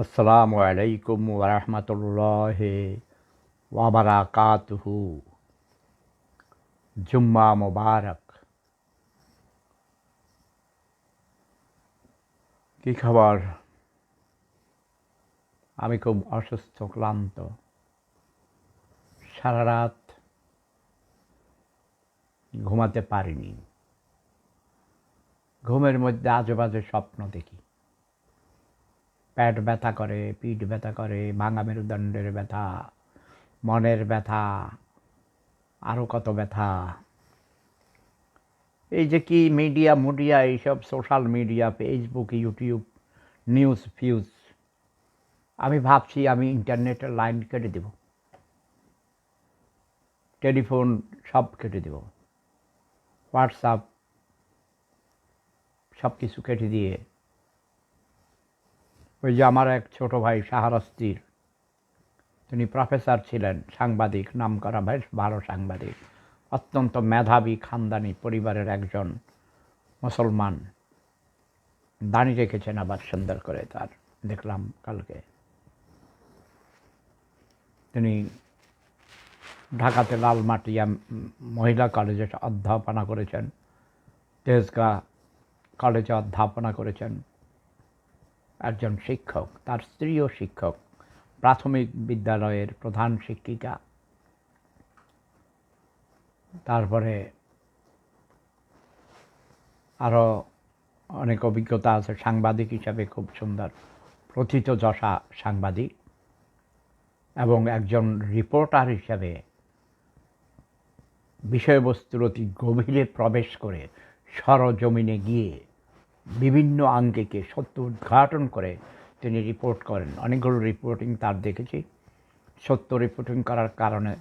আসসালামু আলাইকুম ওরহমতুল্লাহ ওয়াবারাকাতুহু জুম্মা মুবারক। কি খবর? আমি খুব অসুস্থ, ক্লান্ত। সারা রাত ঘুমাতে পারিনি। ঘুমের মধ্যে আজে বাজে স্বপ্ন দেখি। পেট ব্যথা করে, পিঠ ব্যথা করে ভাঙা মেরুদণ্ডের ব্যথা, মনের ব্যথা আরও কত ব্যথা। এই যে কি মিডিয়া মুডিয়া এইসব social media Facebook YouTube news fuse আমি ভাবছি আমি ইন্টারনেটের লাইন কেটে দেব। টেলিফোন সব কেটে দেব। হোয়াটসঅ্যাপ সব কিছু কেটে দিয়ে ওই যে আমার এক ছোট ভাই শাহরাস্তির তিনি প্রফেসর ছিলেন, সাংবাদিক, নাম করা বেশ ভালো সাংবাদিক। অত্যন্ত মেধাবী খানদানি পরিবারের একজন মুসলমান। দাঁড়িয়ে রেখেছেন আবার সুন্দর করে তার, দেখলাম কালকে। তিনি ঢাকাতে লালমাটিয়া মহিলা কলেজে অধ্যাপনা করেছেন, তেজগাঁ কলেজে অধ্যাপনা করেছেন। একজন শিক্ষক, তার স্ত্রীও শিক্ষক, প্রাথমিক বিদ্যালয়ের প্রধান শিক্ষিকা। তারপরে আরও অনেক অভিজ্ঞতা আছে, সাংবাদিক হিসাবে খুব সুন্দর। প্রথিত যশা সাংবাদিক এবং একজন রিপোর্টার হিসাবে বিষয়বস্তুর অতি গভীরে প্রবেশ করে সরজমিনে গিয়ে বিভিন্ন আঙ্গিকে সত্য উদ্ঘাটন করে তিনি রিপোর্ট করেন। অনেকগুলো রিপোর্টিং তার দেখেছি। সত্য রিপোর্টিং করার কারণে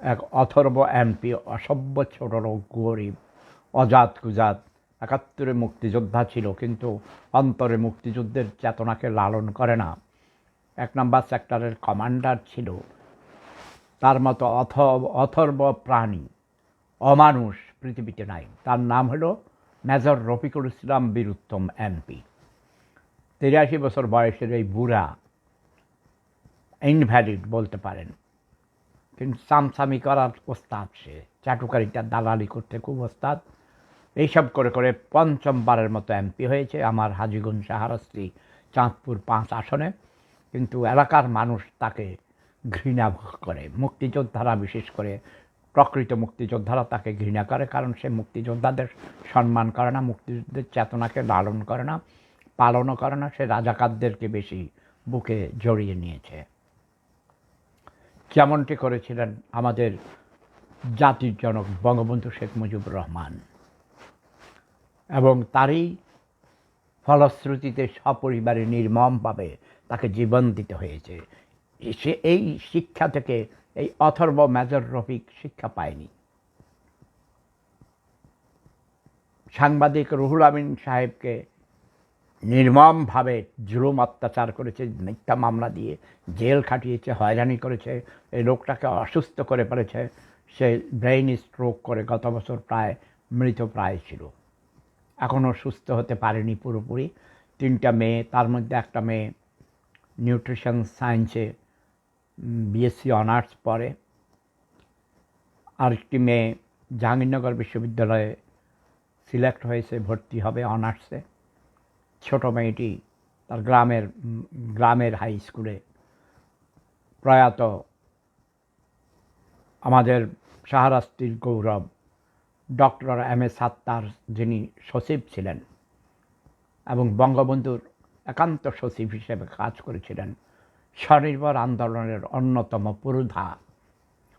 এক অথর্ব এমপি অসভ্য ছোট লোক, গরিব, অজাত কুজাত, একাত্তরে মুক্তিযোদ্ধা ছিল, কিন্তু অন্তরে মুক্তিযুদ্ধের চেতনাকে লালন করে না। এক নম্বর সেক্টরের কমান্ডার ছিল। তার মতো অথ, অথর্ব প্রাণী, অমানুষ পৃথিবীতে নাই। তার নাম হলো মেজর রফিকুল ইসলাম বীরুত্তম এমপি। তিরাশি বছর বয়সের এই বুড়া ইনভ্যালিড বলতে পারেন। কিন্তু সামসামি করার ওস্তাদ সে চাটুকারিটা দালালি করতে খুব ওস্তাদ। এইসব করে করে পঞ্চমবারের মতো এমপি হয়েছে আমার হাজিগুন সাহারাস্ত্রী চাঁদপুর পাঁচ আসনে। কিন্তু এলাকার মানুষ তাকে ঘৃণা করে, মুক্তিযোদ্ধারা বিশেষ করে প্রকৃত মুক্তিযোদ্ধারা তাকে ঘৃণা করে, কারণ সে মুক্তিযোদ্ধাদের সম্মান করে না, মুক্তিযুদ্ধের চেতনাকে লালন করে না, পালনও করে না, সে রাজাকারদেরকে বেশি বুকে জড়িয়ে নিয়েছে। যেমনটি করেছিলেন আমাদের জাতির জনক বঙ্গবন্ধু শেখ মুজিবুর রহমান। এবং তারই ফলশ্রুতিতে সপরিবারে নির্মমভাবে তাকে জীবন দিতে হয়েছে। সে এই শিক্ষা থেকে এই অথর্ব মেজর রফিক শিক্ষা পায়নি। সাংবাদিক রুহুল আমিন সাহেবকে নির্মমভাবে জুলুম অত্যাচার করেছে, মিথ্যা মামলা দিয়ে জেল খাটিয়েছে, হয়রানি করেছে, এই লোকটাকে অসুস্থ করে ফেলেছে, সে ব্রেইন স্ট্রোক করে গত বছর প্রায় মৃত প্রায় ছিল। এখনও সুস্থ হতে পারেনি পুরোপুরি। তিনটা মেয়ে, তার মধ্যে একটা মেয়ে, নিউট্রিশন সায়েন্সে বিএসসি অনার্স পড়ে আরেকটি মেয়ে জাহাঙ্গীরনগর বিশ্ববিদ্যালয়ে সিলেক্ট হয়েছে, ভর্তি হবে অনার্সে ছোট মেয়েটি তার গ্রামের গ্রামের হাই স্কুলে প্রয়াত আমাদের সাহারাস্তির গৌরব ডক্টর এম এ সাত্তার যিনি সচিব ছিলেন এবং বঙ্গবন্ধুর একান্ত সচিব হিসেবে কাজ করেছিলেন। স্বনির্ভর আন্দোলনের অন্যতম পুরোধা।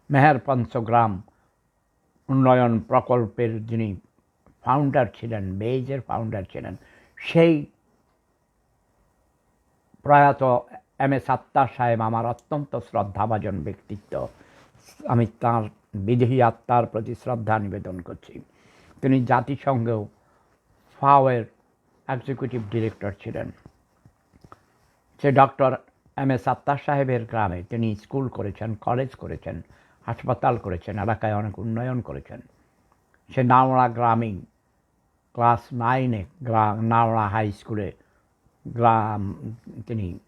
মেহের পঞ্চগ্রাম উন্নয়ন প্রকল্পের যিনি ফাউন্ডার ছিলেন বেইজের ফাউন্ডার ছিলেন, সেই প্রয়াত এম এ সাত্তার সাহেব আমার অত্যন্ত শ্রদ্ধাভাজন ব্যক্তিত্ব। আমি তাঁর বিদেহী আত্মার প্রতি শ্রদ্ধা নিবেদন করছি। তিনি জাতিসংঘেও ফাওয়ের এক্সিকিউটিভ ডিরেক্টর ছিলেন। সে ডক্টর এম এ সাত্তার সাহেবের গ্রামে তিনি স্কুল করেছেন, কলেজ করেছেন, হাসপাতাল করেছেন, এলাকায় অনেক উন্নয়ন করেছেন। সে নাওড়া গ্রামীণ, ক্লাস নাইনে গ্রা, নাওড়া হাই স্কুলে গ্রাম, তিনি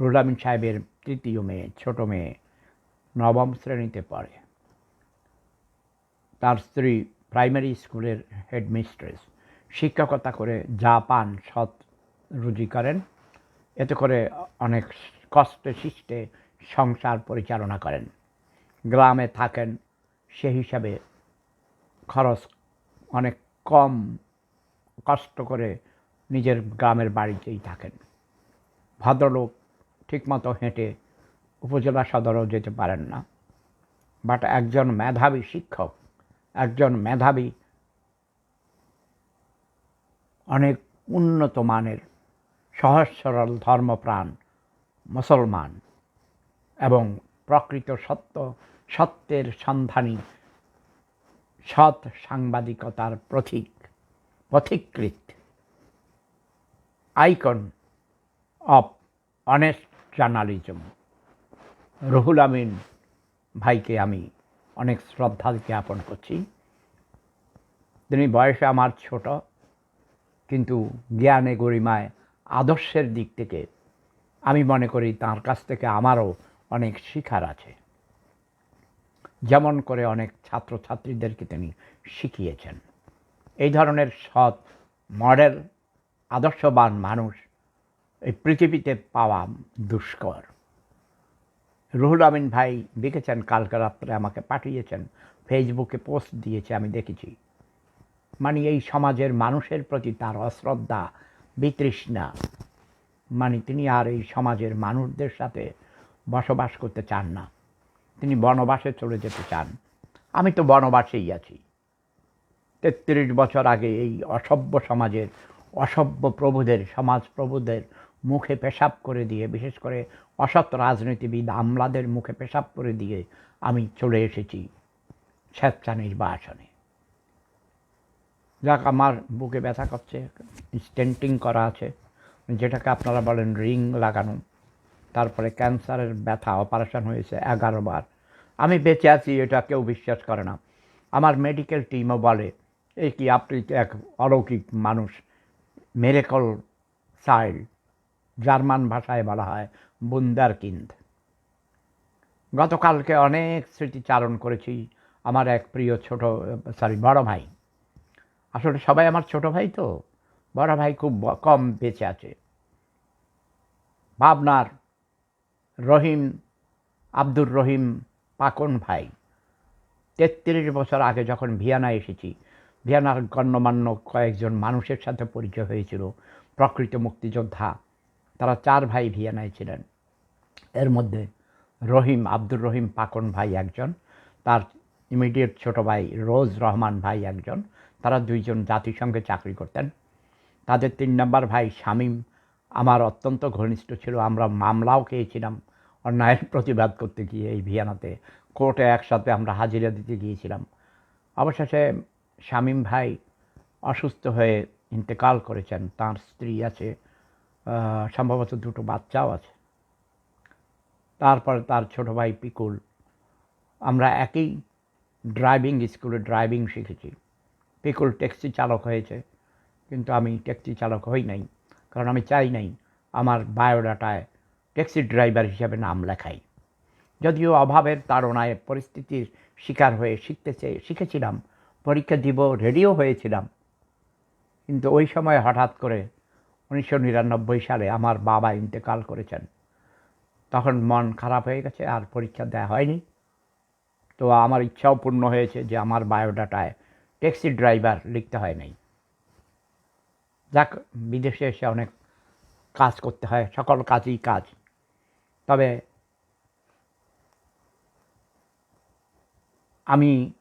রুলামিন সাহেবের তৃতীয় মেয়ে, ছোট মেয়ে, নবম শ্রেণীতে পড়ে। তার স্ত্রী প্রাইমারি স্কুলের হেডমিস্ট্রেস। শিক্ষকতা করে জাপান সৎ রুজি করেন। এতে করে অনেক কষ্টে শিষ্টে সংসার পরিচালনা করেন। গ্রামে থাকেন, সে হিসাবে খরচ অনেক কম কষ্ট করে নিজের গ্রামের বাড়িতেই থাকেন। ভদ্রলোক ঠিকমতো হেঁটে উপজেলা সদরও যেতে পারেন না। বাট একজন মেধাবী শিক্ষক, একজন মেধাবী অনেক উন্নত মানের সহজ সরল ধর্মপ্রাণ, মুসলমান এবং প্রকৃত সত্য, সত্যের সন্ধানী, সৎ সাংবাদিকতার প্রতীক পথিকৃত icon of honest journalism Ruhul Amin ভাইকে আমি অনেক শ্রদ্ধা জ্ঞাপন করছি। তিনি বয়সে আমার ছোট, কিন্তু জ্ঞানে গরিমায় আদর্শের দিক থেকে আমি মনে করি তার কাছ থেকে আমারও অনেক শিখার আছে। যেমন করে অনেক ছাত্রছাত্রীদেরকে তিনি শিখিয়েছেন। এই ধরনের সৎ, মডেল, আদর্শবান মানুষ এই পৃথিবীতে পাওয়া দুষ্কর। রুহুল আমিন ভাই দেখেছেন, কালকে রাত্রে আমাকে পাঠিয়েছেন, ফেসবুকে পোস্ট দিয়েছে, আমি দেখেছি। মানে এই সমাজের মানুষের প্রতি তার অশ্রদ্ধা বিতৃষ্ণা। মানে তিনি আর এই সমাজের মানুষদের সাথে বসবাস করতে চান না। তিনি বনবাসে চলে যেতে চান। আমি তো বনবাসেই আছি। তেত্রিশ বছর আগে এই অসভ্য সমাজের, অসভ্য প্রভুদের, সমাজ প্রভুদের মুখে পেশাব করে দিয়ে, বিশেষ করে অসৎ রাজনীতিবিদ আমলাদের মুখে পেশাব করে দিয়ে আমি চলে এসেছি স্বেচ্ছা নির্বাচনে যাক, আমার বুকে ব্যথা করছে স্টেন্টিং করা আছে। যেটাকে আপনারা বলেন রিং লাগানো। তারপরে ক্যান্সারের ব্যথা, অপারেশন হয়েছে এগারো বার। আমি বেঁচে আছি, এটা কেউ বিশ্বাস করে না। আমার মেডিকেল টিমও বলে এই কি, আপনি এক অলৌকিক মানুষ। মেরেকল চাইল্ড জার্মান ভাষায় বলা হয় বুন্দার কিন্দ গতকালকে অনেক স্মৃতিচারণ করেছি। আমার এক প্রিয় ছোট সরি বড় ভাই। আসলে সবাই আমার ছোট ভাই তো, বড় ভাই খুব কম বেঁচে আছে। ভাবনার রহিম, আব্দুর রহিম পাকন ভাই। তেত্রিশ বছর আগে যখন ভিয়ানা এসেছি, ভিয়ানার গণ্যমান্য কয়েকজন মানুষের সাথে পরিচয় হয়েছিল, প্রকৃত মুক্তিযোদ্ধা। তারা চার ভাই ভিয়ানায় ছিলেন। এর মধ্যে রহিম, আব্দুর রহিম পাকন ভাই একজন, তার ইমিডিয়েট ছোট ভাই রোজ রহমান ভাই একজন তারা দুইজন জাতিসংঘে চাকরি করতেন। তাদের তিন নম্বর ভাই শামীম, আমার অত্যন্ত ঘনিষ্ঠ ছিল, আমরা মামলাও খেয়েছিলাম, অন্যায়ের প্রতিবাদ করতে গিয়ে এই ভিয়ানাতে। কোর্টে একসাথে আমরা হাজিরা দিতে গিয়েছিলাম। অবশেষে শামীম ভাই অসুস্থ হয়ে ইন্তেকাল করেছেন, তার স্ত্রী আছে সম্ভবত দুটো বাচ্চাও আছে। তারপরে তার ছোট ভাই পিকুল, আমরা একই ড্রাইভিং স্কুলে ড্রাইভিং শিখেছি। পিকুল ট্যাক্সি চালক হয়েছে। কিন্তু আমি ট্যাক্সি চালক হই নাই। কারণ আমি চাই নাই আমার বায়োডাটায় ট্যাক্সি ড্রাইভার হিসাবে নাম লেখাই। যদিও অভাবের তাড়নায় পরিস্থিতির শিকার হয়ে শিখতে চেয়ে শিখেছিলাম, পরীক্ষা দিব রেডিও হয়েছিলাম। কিন্তু ওই সময় হঠাৎ করে উনিশশো নিরানব্বই সালে আমার বাবা ইন্তেকাল করেছেন। তখন মন খারাপ হয়ে গেছে, আর পরীক্ষা দেওয়া হয়নি। তো আমার ইচ্ছাও পূর্ণ হয়েছে যে আমার বায়োডাটায় ট্যাক্সি ড্রাইভার লিখতে হয় নাই। যাক, বিদেশে এসে অনেক কাজ করতে হয়, সকল কাজই কাজ। তবে আমি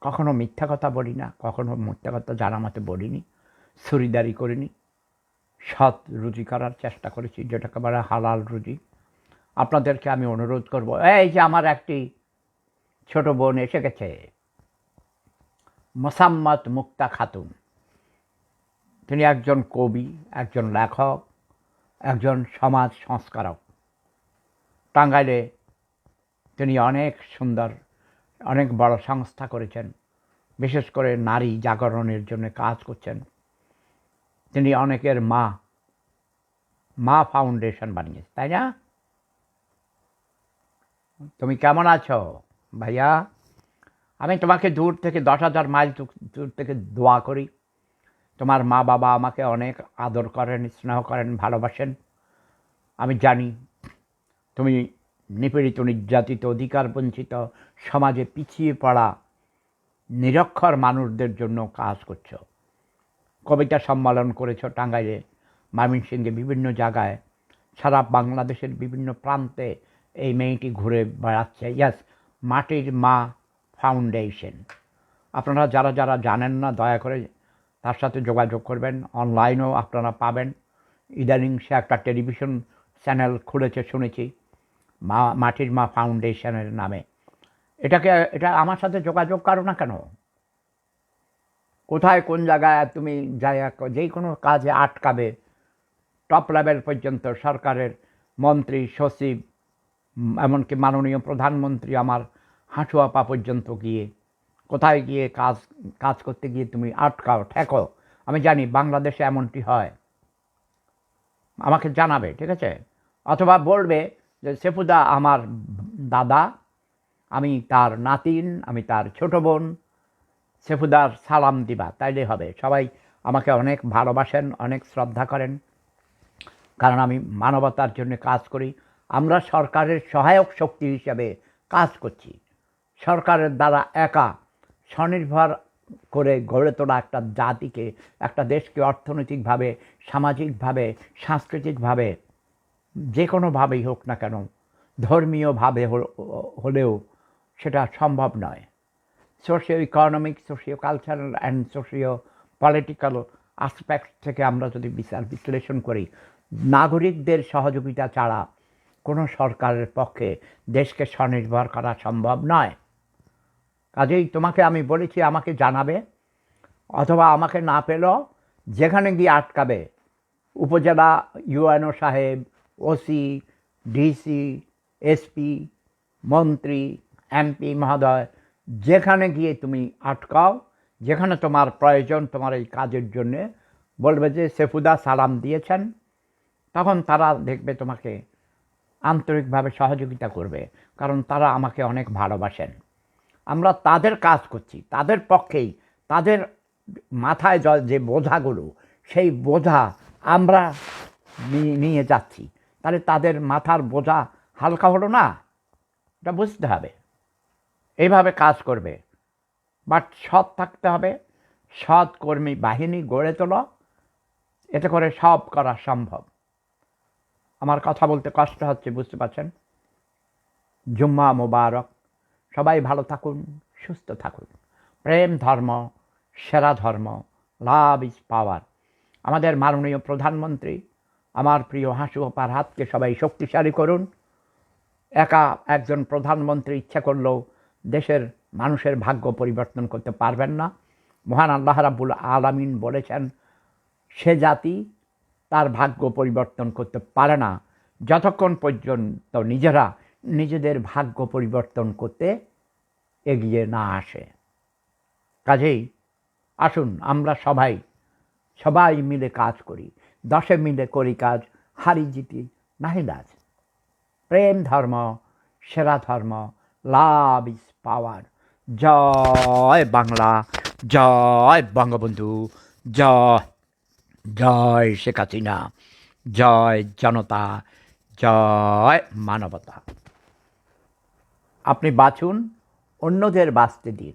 কখনো মিথ্যা কথা বলি না, কখনো মিথ্যা কথা জানা মতে বলিনি ছুরিদারি করিনি। সৎ রুজি করার চেষ্টা করেছি, যেটাকে বলে হালাল রুজি। আপনাদেরকে আমি অনুরোধ করব, এই যে আমার একটি ছোট বোন এসে গেছে। মোসাম্মত মুক্তা খাতুন। তিনি একজন কবি, একজন লেখক, একজন সমাজ সংস্কারক। টাঙ্গাইলে তিনি অনেক সুন্দর, অনেক বড় সংস্থা করেছেন। বিশেষ করে নারী জাগরণের জন্য কাজ করছেন। তিনি অনেকের মা মা ফাউন্ডেশন বানিয়েছে তাই না? তুমি কেমন আছো ভাইয়া? আমি তোমাকে দূর থেকে, দশ হাজার মাইল দূর- থেকে দোয়া করি। তোমার মা বাবা আমাকে অনেক আদর করেন, স্নেহ করেন, ভালোবাসেন। আমি জানি তুমি নিপীড়িত, নির্যাতিত, অধিকার বঞ্চিত, সমাজে পিছিয়ে পড়া নিরক্ষর মানুষদের জন্য কাজ করছ। কবিতা সম্মেলন করেছ টাঙ্গাইলে, ময়মনসিংহে বিভিন্ন জায়গায়, সারা বাংলাদেশের বিভিন্ন প্রান্তে এই মেয়েটি ঘুরে বেড়াচ্ছে। ইয়াস মাটির মা ফাউন্ডেশন আপনারা যারা যারা জানেন না, দয়া করে তার সাথে যোগাযোগ করবেন। অনলাইনেও আপনারা পাবেন। ইদানিং সে একটা টেলিভিশন চ্যানেল খুলেছে, শুনেছি। মা, মাটির মা ফাউন্ডেশনের নামে। এটাকে, এটা আমার সাথে যোগাযোগ করো না কেন? কোথায়, কোন জায়গায় তুমি জায়গা যে কোনো কাজে আটকাবে টপ লেভেল পর্যন্ত সরকারের মন্ত্রী, সচিব এমনকি মাননীয় প্রধানমন্ত্রী আমার হাঁটুয়াপা পর্যন্ত গিয়ে, কোথায় গিয়ে কাজ কাজ করতে গিয়ে তুমি আটকাও ঠেকো আমি জানি বাংলাদেশে এমনটি হয়। আমাকে জানাবে, ঠিক আছে? অথবা বলবে যে, সেফুদা, আমার দাদা, আমি তার নাতিন, আমি তার ছোট বোন, সেফুদার সালাম দিবা, তাইলে হবে। সবাই আমাকে অনেক ভালোবাসেন, অনেক শ্রদ্ধা করেন। কারণ আমি মানবতার জন্য কাজ করি। আমরা সরকারের সহায়ক শক্তি হিসাবে কাজ করছি। সরকারের দ্বারা একা স্বনির্ভর করে গড়ে তোলা একটা জাতিকে, একটা দেশকে অর্থনৈতিকভাবে, সামাজিকভাবে, সাংস্কৃতিকভাবে যে কোনোভাবেই হোক না কেন, ধর্মীয়ভাবে হলেও সেটা সম্ভব নয়। Socio economic socio cultural and socio political aspect থেকে আমরা যদি বিচার বিশ্লেষণ করি, নাগরিকদের সহযোগিতা ছাড়া কোনো সরকারের পক্ষে দেশকে স্বনির্ভর করা সম্ভব নয়। কাজেই তোমাকে আমি বলেছি, আমাকে জানাবে অথবা আমাকে না পেলেও যেখানে গিয়ে আটকাবে, উপজেলা ইউএনও সাহেব, ওসি, ডিসি, এসপি, মন্ত্রী, এমপি, মহোদয়, যেখানে গিয়ে তুমি আটকাও, যেখানে তোমার প্রয়োজন তোমার এই কাজের জন্যে বলবে যে সেফুদা সালাম দিয়েছেন, তখন তারা দেখবে তোমাকে আন্তরিকভাবে সহযোগিতা করবে, কারণ তারা আমাকে অনেক ভালোবাসেন। আমরা তাদের কাজ করছি, তাদের পক্ষেই, তাদের মাথায় য- বোঝাগুলো, সেই বোঝা আমরা নিয়ে যাচ্ছি। তাহলে তাদের মাথার বোঝা হালকা হলো না? এটা বুঝতে হবে। এইভাবে কাজ করবে। বাট সৎ থাকতে হবে। সৎ কর্মী বাহিনী গড়ে তোলো। এতে করে সব করা সম্ভব। আমার কথা বলতে কষ্ট হচ্ছে, বুঝতে পারছেন? জুম্মা মোবারক। সবাই ভালো থাকুন, সুস্থ থাকুন। প্রেম ধর্ম, সেরা ধর্ম, লাভ ইজ পাওয়ার। আমাদের মাননীয় প্রধানমন্ত্রী, আমার প্রিয় হাসু অপার হাতকে সবাই শক্তিশালী করুন। একা একজন প্রধানমন্ত্রী ইচ্ছা করলেও দেশের মানুষের ভাগ্য পরিবর্তন করতে পারবেন না। মহান আল্লাহ রাবুল আলামিন বলেছেন, সে জাতি তার ভাগ্য পরিবর্তন করতে পারে না। যতক্ষণ পর্যন্ত নিজেরা নিজেদের ভাগ্য পরিবর্তন করতে এগিয়ে না আসে। কাজেই আসুন, আমরা সবাই সবাই মিলে কাজ করি। দশে মিলে করি কাজ, হারি জিতি নাহি লাজ। প্রেম ধর্ম, সেরা ধর্ম, লাভ ইজ পাওয়ার। জয় বাংলা, জয় বঙ্গবন্ধু, জয় জয় শেখ হাসিনা, জয় জনতা, জয় মানবতা। আপনি বাঁচুন অন্যদের বাঁচতে দিন।